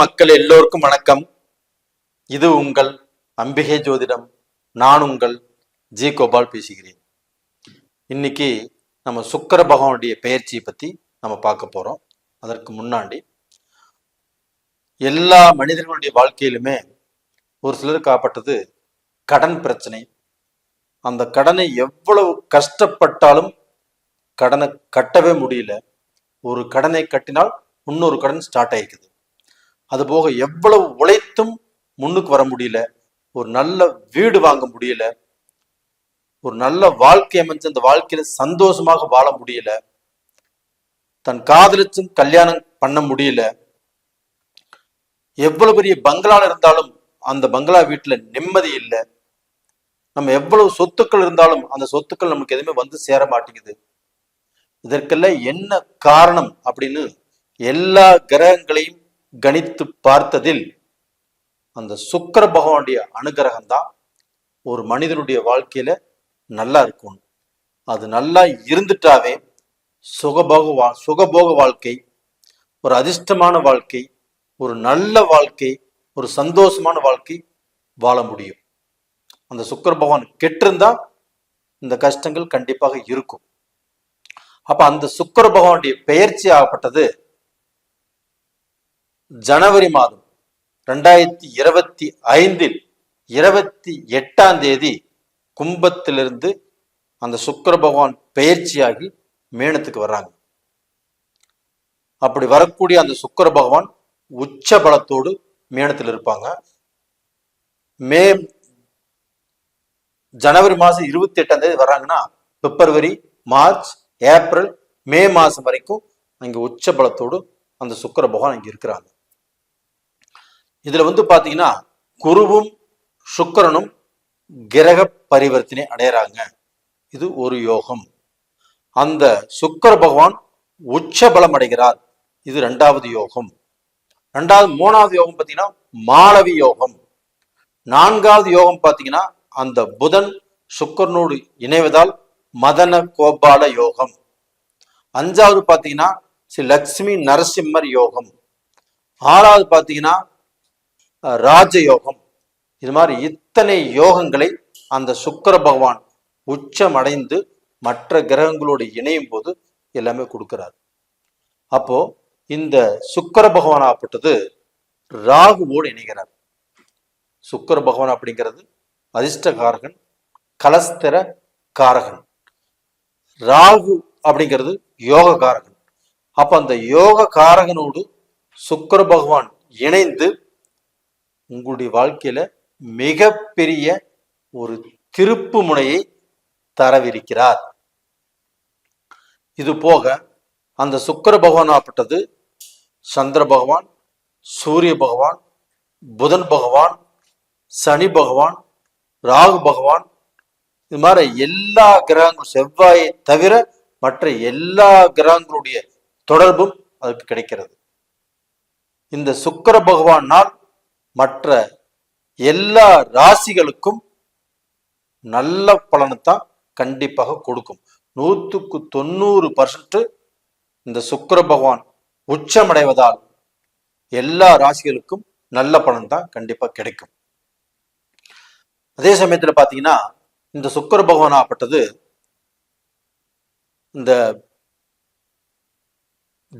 மக்கள் எல்லோருக்கும் வணக்கம். இது உங்கள் அம்பிகை ஜோதிடம். நான் உங்கள் ஜி கோபால் பேசுகிறேன். இன்னைக்கு நம்ம சுக்கர பகவானுடைய பெயர்ச்சியை பத்தி நம்ம பார்க்க போறோம். அதற்கு முன்னாடி எல்லா மனிதர்களுடைய வாழ்க்கையிலுமே ஒரு சிலர் காப்பட்டது கடன் பிரச்சனை. அந்த கடனை எவ்வளவு கஷ்டப்பட்டாலும் கடனை கட்டவே முடியல. ஒரு கடனை கட்டினால் இன்னொரு கடன் ஸ்டார்ட் ஆயிக்குது அதுபோக எவ்வளவு உழைத்தும் முன்னுக்கு வர முடியல. ஒரு நல்ல வீடு வாங்க முடியல. ஒரு நல்ல வாழ்க்கை அமைஞ்சு அந்த வாழ்க்கையில சந்தோஷமாக வாழ முடியல. தன் காதலிச்சும் கல்யாணம் பண்ண முடியல. எவ்வளவு பெரிய பங்களால இருந்தாலும் அந்த பங்களா வீட்டுல நிம்மதி இல்லை. நம்ம எவ்வளவு சொத்துக்கள் இருந்தாலும் அந்த சொத்துக்கள் நமக்கு எதுவுமே வந்து சேர மாட்டேங்குது. இதற்கெல்லாம் என்ன காரணம் அப்படின்னு எல்லா கிரகங்களையும் கணித்து பார்த்ததில் அந்த சுக்கர பகவானுடைய அனுகிரகம் தான் ஒரு மனிதனுடைய வாழ்க்கையில நல்லா இருக்கும் அது நல்லா இருந்துட்டாவே சுகபோக வா சுகபோக வாழ்க்கை ஒரு அதிர்ஷ்டமான வாழ்க்கை ஒரு நல்ல வாழ்க்கை ஒரு சந்தோஷமான வாழ்க்கை வாழ முடியும். அந்த சுக்கர பகவான் கெட்டிருந்தா இந்த கஷ்டங்கள் கண்டிப்பாக இருக்கும். அப்ப அந்த சுக்கர பகவானுடைய பெயர்ச்சி ஆகப்பட்டது ஜனவரி மாதம் ரெண்டாயிரத்தி இருபத்தி ஐந்தில் இருபத்தி எட்டாம் தேதி கும்பத்திலிருந்து அந்த சுக்கர பகவான் பெயர்ச்சியாகி மேனத்துக்கு வர்றாங்க. அப்படி வரக்கூடிய அந்த சுக்கர பகவான் உச்ச பலத்தோடு மேனத்தில் இருப்பாங்க. மே ஜனவரி மாதம் இருபத்தி எட்டாம் தேதி வர்றாங்கன்னா பிப்ரவரி மார்ச் ஏப்ரல் மே மாசம் வரைக்கும் அங்க உச்ச பலத்தோடு அந்த சுக்கிர பகவான் இங்க இருக்கிறாங்க. இதுல வந்து பாத்தீங்கன்னா குருவும் சுக்கரனும் கிரக பரிவர்த்தனை அடையிறாங்க. இது ஒரு யோகம். அந்த சுக்கிர பகவான் உச்ச பலம் அடைகிறார். இது ரெண்டாவது யோகம். ரெண்டாவது மூணாவது யோகம் பார்த்தீங்கன்னா மாணவி யோகம். நான்காவது யோகம் பார்த்தீங்கன்னா அந்த புதன் சுக்கரனோடு இணைவதால் மதன கோபால யோகம். அஞ்சாவது பார்த்தீங்கன்னா ஸ்ரீ லக்ஷ்மி நரசிம்மர் யோகம். ஆறாவது பார்த்தீங்கன்னா ராஜயோகம். ராஜ யோகம் இது மாதிரி இத்தனை யோகங்களை அந்த சுக்கிர பகவான் உச்சமடைந்து மற்ற கிரகங்களோடு இணையும் போது எல்லாமே கொடுக்கிறார். அப்போ இந்த சுக்கிர பகவான் ஆப்பட்டது ராகுவோடு இணைகிறார். சுக்கிர பகவான் அப்படிங்கிறது அதிர்ஷ்டகாரகன் கலஸ்தர காரகன். ராகு அப்படிங்கிறது யோக காரகன் அப்ப அந்த யோக காரகனோடு சுக்கிர பகவான் இணைந்து உங்களுடைய வாழ்க்கையில மிகப்பெரிய ஒரு திருப்பு முனையை தரவிருக்கிறார். இது போக அந்த சுக்கிர பகவான் ஆப்பட்டது சந்திர பகவான் சூரிய பகவான் புதன் பகவான் சனி பகவான் ராகு பகவான் இது மாதிரி எல்லா கிரகங்களும் செவ்வாயை தவிர மற்ற எல்லா கிரகங்களுடைய தொடர்பும் அதுக்கு கிடைக்கிறது. இந்த சுக்கிர பகவானால் மற்ற எல்லா ராசிகளுக்கும் நல்ல பலனைத்தான் கண்டிப்பாக கொடுக்கும். நூற்றுக்கு தொண்ணூறு பர்சன்ட் இந்த சுக்கிர பகவான் உச்சமடைவதால் எல்லா ராசிகளுக்கும் நல்ல பலன் தான் கண்டிப்பா கிடைக்கும். அதே சமயத்துல பாத்தீங்கன்னா இந்த சுக்கிர பகவான் ஆப்பட்டது இந்த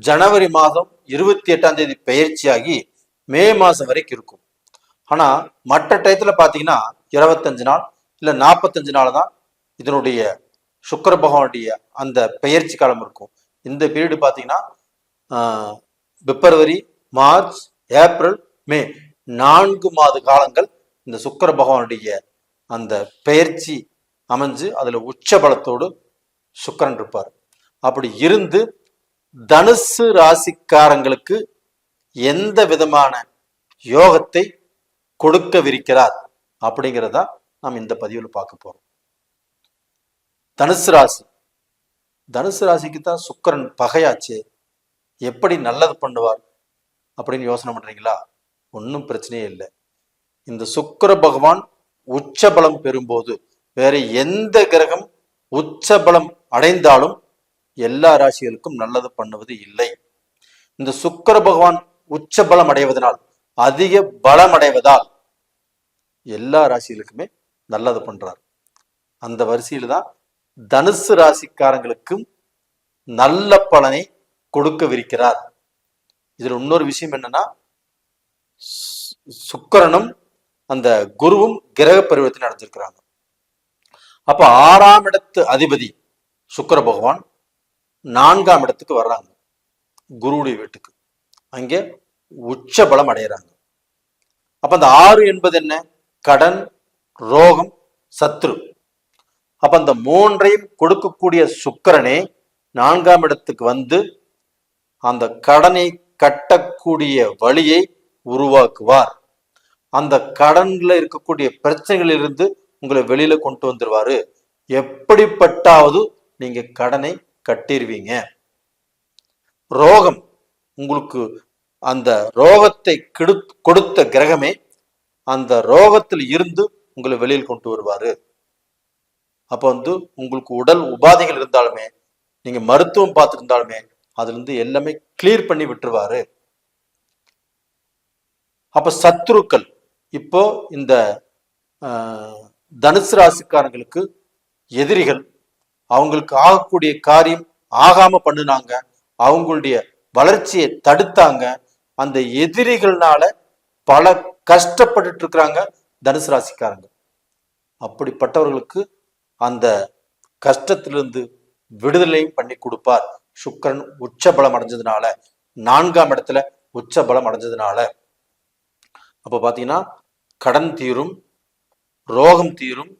ஜனவரி மாதம் இருபத்தி எட்டாம் தேதி பயிற்சியாகி மே மாசம் வரைக்கும் இருக்கும். ஆனா மற்ற டயத்துல பாத்தீங்கன்னா இருபத்தஞ்சு நாள் இல்ல நாற்பத்தஞ்சு நாள் தான் இதனுடைய சுக்கர பகவானுடைய அந்த பெயர்ச்சி காலம் இருக்கும். இந்த பீரியடு பாத்தீங்கன்னா பிப்ரவரி மார்ச் ஏப்ரல் மே நான்கு மாத காலங்கள் இந்த சுக்கர பகவானுடைய அந்த பெயர்ச்சி அமைஞ்சு அதுல உச்ச பலத்தோடு சுக்கரன் இருப்பார். அப்படி இருந்து தனுசு ராசிக்காரங்களுக்கு எந்த விதமான யோகத்தை கொடுக்கவிருக்கிறார் அப்படிங்கிறதா நாம் இந்த பதிவில் பார்க்க போறோம். தனுசு ராசி. தனுசு ராசிக்கு தான் சுக்கிரன் பகையாச்சே. எப்படி நல்லது பண்ணுவார் அப்படின்னு யோசனை பண்றீங்களா? ஒன்றும் பிரச்சனையே இல்லை. இந்த சுக்கர பகவான் உச்ச பலம் பெறும்போது வேற எந்த கிரகம் உச்ச பலம் அடைந்தாலும் எல்லா ராசிகளுக்கும் நல்லது பண்ணுவது இல்லை. இந்த சுக்கர பகவான் உச்ச பலம் அடைவதனால் அதிக பலம் அடைவதால் எல்லா ராசிகளுக்குமே நல்லது பண்றார். அந்த வரிசையில் தான் தனுசு ராசிக்காரங்களுக்கும் நல்ல பலனை கொடுக்கவிருக்கிறார். இதில் இன்னொரு விஷயம் என்னன்னா சுக்கரனும் சுக்கிரனும் அந்த குருவும் கிரக பரிவர்த்தனை அடைஞ்சிருக்கிறாங்க அப்ப ஆறாம் இடத்து அதிபதி சுக்கர பகவான் நான்காம் இடத்துக்கு வர்றாங்க. குருவுடைய வீட்டுக்கு. அங்கே உச்ச பலம் அடைகிறாங்க அப்ப அந்த ஆறு என்பது என்ன? கடன் ரோகம் சத்ரு. அப்ப அந்த மூன்றையும் கொடுக்கக்கூடிய சுக்கிரனே நான்காம் இடத்துக்கு வந்து அந்த கடனை கட்டக்கூடிய வழியை உருவாக்குவார். அந்த கடன்ல இருக்கக்கூடிய பிரச்சனைகளிலிருந்து உங்களை வெளியில கொண்டு வந்துருவாரு. எப்படிப்பட்டாவது நீங்க கடனை கட்டிடுவீங்க ரோகம் உங்களுக்கு அந்த ரோகத்தை கொடுத்த கிரகமே அந்த ரோகத்தில் இருந்து உங்களை வெளியில் கொண்டு வருவாரு. அப்ப வந்து உங்களுக்கு உடல் உபாதைகள் இருந்தாலுமே நீங்க மருத்துவம் பார்த்துருந்தாலுமே அதுல இருந்து எல்லாமே கிளியர் பண்ணி விட்டுருவாரு. அப்ப சத்துருக்கள் இப்போ இந்த ஆஹ், தனுசு ராசிக்காரங்களுக்கு எதிரிகள் அவங்களுக்கு ஆகக்கூடிய காரியம் ஆகாம பண்ணுனாங்க அவங்களுடைய வளர்ச்சியை தடுத்தாங்க அந்த எதிரிகள்னால பல கஷ்டப்பட்டுட்டு இருக்கிறாங்க தனுசு ராசிக்காரங்க. அப்படிப்பட்டவர்களுக்கு அந்த கஷ்டத்திலிருந்து விடுதலையும் பண்ணி கொடுப்பார். சுக்கிரன் உச்ச பலம் அடைஞ்சதுனால நான்காம் இடத்துல உச்ச பலம் அடைஞ்சதுனால. அப்ப பாத்தீங்கன்னா கடன் தீரும் ரோகம் தீரும்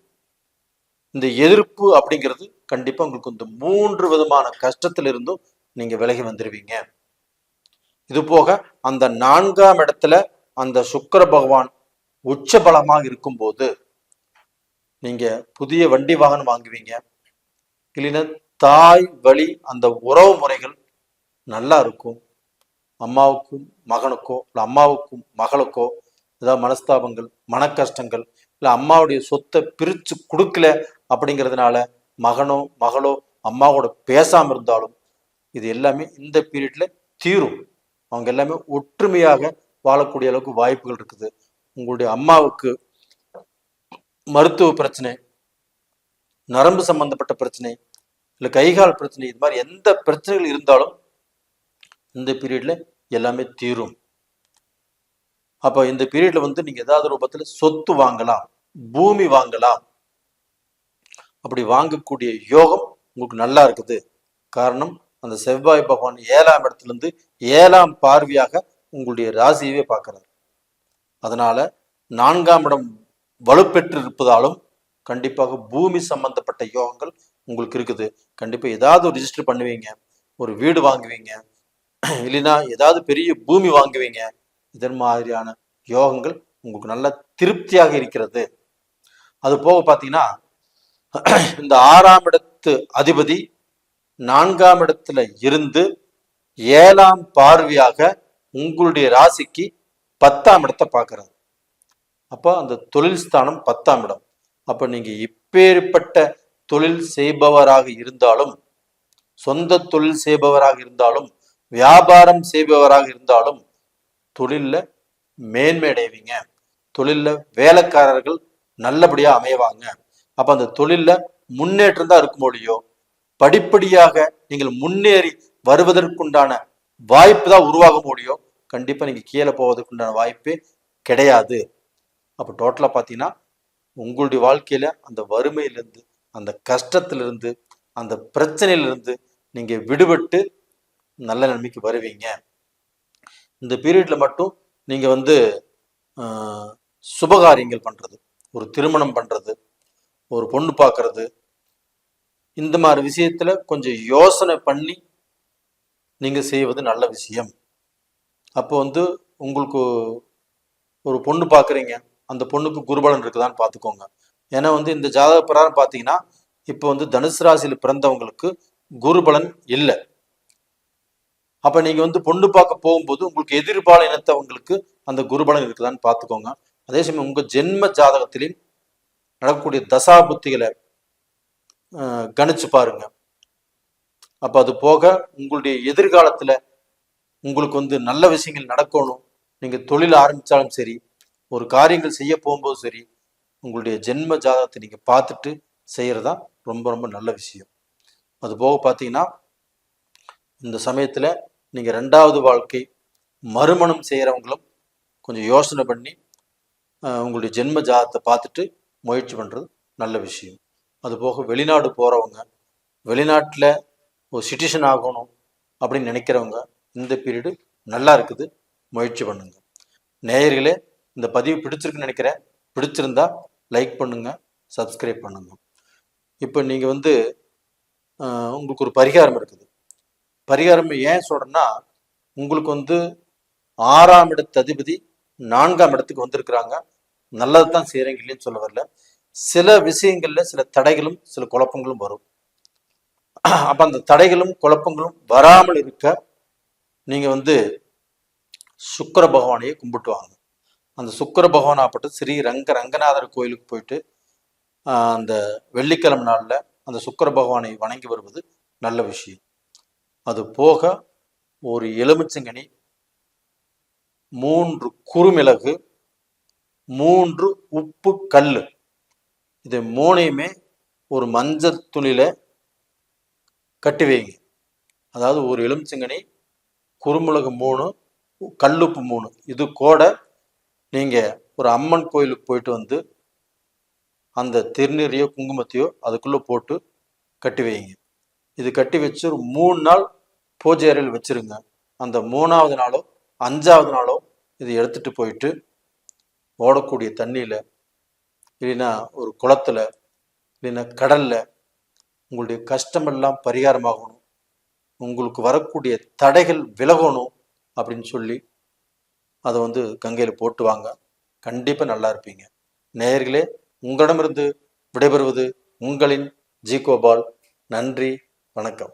இந்த எதிர்ப்பு அப்படிங்கிறது கண்டிப்பா உங்களுக்கு இந்த மூன்று விதமான கஷ்டத்திலிருந்தும் நீங்க விலகி வந்துருவீங்க. இது போக அந்த நான்காம் இடத்துல அந்த சுக்கர பகவான் உச்ச பலமாக இருக்கும்போது நீங்க புதிய வண்டி வாகனம் வாங்குவீங்க. இல்லைன்னா தாய் வழி அந்த உறவு முறைகள் நல்லா இருக்கும். அம்மாவுக்கும் மகனுக்கோ இல்லை அம்மாவுக்கும் மகளுக்கோ ஏதாவது மனஸ்தாபங்கள் மன கஷ்டங்கள் இல்லை அம்மாவுடைய சொத்தை பிரித்து கொடுக்கல அப்படிங்கிறதுனால மகனோ மகளோ அம்மாவோட பேசாம இருந்தாலும் இது எல்லாமே இந்த பீரியட்ல தீரும். அவங்க எல்லாமே ஒற்றுமையாக வாழக்கூடிய அளவுக்கு வாய்ப்புகள் இருக்குது. உங்களுடைய அம்மாவுக்கு மருத்துவ பிரச்சனை நரம்பு சம்பந்தப்பட்ட பிரச்சனை இல்லை கைகால் பிரச்சனை இது மாதிரி எந்த பிரச்சனைகள் இருந்தாலும் இந்த பீரியட்ல எல்லாமே தீரும். அப்போ இந்த பீரியட்ல வந்து நீங்க ஏதாவது ரூபத்துல சொத்து வாங்கலாம் பூமி வாங்கலாம். அப்படி வாங்கக்கூடிய யோகம் உங்களுக்கு நல்லா இருக்குது. காரணம் அந்த செவ்வாய் பகவான் ஏழாம் இடத்துல இருந்து ஏழாம் பார்வையாக உங்களுடைய ராசியவே பார்க்கறது. அதனால நான்காம் இடம் வலுப்பெற்று இருப்பதாலும் கண்டிப்பாக பூமி சம்பந்தப்பட்ட யோகங்கள் உங்களுக்கு இருக்குது. கண்டிப்பாக ஏதாவது ஒரு ரிஜிஸ்டர் பண்ணுவீங்க ஒரு வீடு வாங்குவீங்க இல்லைன்னா ஏதாவது பெரிய பூமி வாங்குவீங்க இதன் மாதிரியான யோகங்கள் உங்களுக்கு நல்ல திருப்தியாக இருக்கிறது. அது போக பார்த்தீங்கன்னா இந்த ஆறாம் இடத்து அதிபதி நான்காம் இடத்துல இருந்து ஏழாம் பார்வையாக உங்களுடைய ராசிக்கு பத்தாம் இடத்தை பார்க்கறது. அப்போ அந்த தொழில் ஸ்தானம் பத்தாம் இடம். அப்போ நீங்கள் இப்பேற்பட்ட தொழில் செய்பவராக இருந்தாலும் சொந்த தொழில் செய்பவராக இருந்தாலும் வியாபாரம் செய்பவராக இருந்தாலும் தொழிலில் மேன்மை அடைவீங்க. வேலைக்காரர்கள் நல்லபடியாக அமைவாங்க. அப்போ அந்த தொழிலில் முன்னேற்றம் தான் இருக்கும் மொழியோ படிப்படியாக நீங்கள் முன்னேறி வருவதற்குண்டான வாய்ப்பு தான் உருவாக முடியும். கண்டிப்பாக நீங்கள் கீழே போவதுக்குண்டான வாய்ப்பே கிடையாது. அப்போ டோட்டலாக பார்த்தீங்கன்னா உங்களுடைய வாழ்க்கையில் அந்த வறுமையிலிருந்து அந்த கஷ்டத்திலிருந்து அந்த பிரச்சனையிலிருந்து நீங்கள் விடுபட்டு நல்ல நிலைமைக்கு வருவீங்க. இந்த பீரியடில் மட்டும் நீங்கள் வந்து சுபகாரியங்கள் பண்ணுறது ஒரு திருமணம் பண்ணுறது ஒரு பொண்ணு பார்க்கறது இந்த மாதிரி விஷயத்தில் கொஞ்சம் யோசனை பண்ணி நீங்கள் செய்வது நல்ல விஷயம். அப்போ வந்து உங்களுக்கு ஒரு பொண்ணு பார்க்குறீங்க அந்த பொண்ணுக்கு குருபலன் இருக்குதான்னு பார்த்துக்கோங்க ஏன்னா வந்து இந்த ஜாதக பிரகாரம் பார்த்தீங்கன்னா இப்போ வந்து தனுசு ராசியில் பிறந்தவங்களுக்கு குருபலன் இல்லை. அப்போ நீங்கள் வந்து பொண்ணு பார்க்க போகும்போது உங்களுக்கு எதிர்பால இனத்தவங்களுக்கு அந்த குருபலன் இருக்குதான்னு பார்த்துக்கோங்க அதே சமயம் உங்கள் ஜென்ம ஜாதகத்திலையும் நடக்கக்கூடிய தசா புத்திகளை கணிச்சு பாருங்கள் அப்ப அது போக உங்களுடைய எதிர்காலத்துல உங்களுக்கு வந்து நல்ல விஷயங்கள் நடக்கணும். நீங்கள் தொழில் ஆரம்பித்தாலும் சரி ஒரு காரியங்கள் செய்ய போகும்போது சரி உங்களுடைய ஜென்ம ஜாதகத்தை நீங்கள் பார்த்துட்டு செய்கிறது தான் ரொம்ப ரொம்ப நல்ல விஷயம். அது போக பார்த்தீங்கன்னா இந்த சமயத்தில் நீங்கள் ரெண்டாவது வாழ்க்கை மறுமணம் செய்கிறவங்களும் கொஞ்சம் யோசனை பண்ணி உங்களுடைய ஜென்ம ஜாதகத்தை பார்த்துட்டு முயற்சி பண்ணுறது நல்ல விஷயம். அதுபோக வெளிநாடு போகிறவங்க வெளிநாட்டில் ஒரு சிட்டிசன் ஆகணும் அப்படின்னு நினைக்கிறவங்க இந்த பீரியடு நல்லா இருக்குது. முயற்சி பண்ணுங்க. நேயர்களே இந்த பதிவு பிடிச்சிருக்குன்னு நினைக்கிறேன். பிடிச்சிருந்தா லைக் பண்ணுங்க சப்ஸ்கிரைப் பண்ணுங்க. இப்போ நீங்கள் வந்து உங்களுக்கு ஒரு பரிகாரம் இருக்குது. பரிகாரம் ஏன் சொல்கிறேன்னா உங்களுக்கு வந்து ஆறாம் இடத்து அதிபதி நான்காம் இடத்துக்கு வந்திருக்கிறாங்க. நல்லது தான் செய்கிறீங்க இல்லைன்னு சொல்ல வரல. சில விஷயங்களில் சில தடைகளும் சில குழப்பங்களும் வரும். அப்ப அந்த தடைகளும் குழப்பங்களும் வராமல் இருக்க நீங்க வந்து சுக்கிர பகவானையே கும்பிட்டு வாங்க. அந்த சுக்கிர பகவானாப்பட்டு ஸ்ரீ ரங்க ரங்கநாதர் கோயிலுக்கு போயிட்டு அந்த வெள்ளிக்கிழமை நாளில் அந்த சுக்கர பகவானை வணங்கி வருவது நல்ல விஷயம். அது போக ஒரு எலுமிச்சங்கனி மூன்று குறுமிளகு மூன்று உப்பு கல் இது மூணையுமே ஒரு மஞ்சள் துணியில கட்டி வைங்க அதாவது ஒரு எலுமிச்சங்கனி குறுமிளகு மூணு கல்லுப்பு மூணு. இது கூட நீங்கள் ஒரு அம்மன் கோயிலுக்கு போயிட்டு வந்து அந்த திருநீரையோ குங்குமத்தையோ அதுக்குள்ளே போட்டு கட்டி வைங்க இது கட்டி வச்சு ஒரு மூணு நாள் பூஜை அறையில் வச்சிருங்க. அந்த மூணாவது நாளோ அஞ்சாவது நாளோ இது எடுத்துட்டு போயிட்டு ஓடக்கூடிய தண்ணியில் இல்லைன்னா ஒரு குளத்துல இல்லைன்னா கடலில் உங்களுடைய கஷ்டமெல்லாம் பரிகாரமாகணும். உங்களுக்கு வரக்கூடிய தடைகள் விலகணும் அப்படின்னு சொல்லி அதை வந்து கங்கையில் போட்டு வாங்க. கண்டிப்பாக நல்லா இருப்பீங்க. நேயர்களே உங்களிடமிருந்து விடைபெறுவது உங்களின் ஜி கோபால். நன்றி வணக்கம்.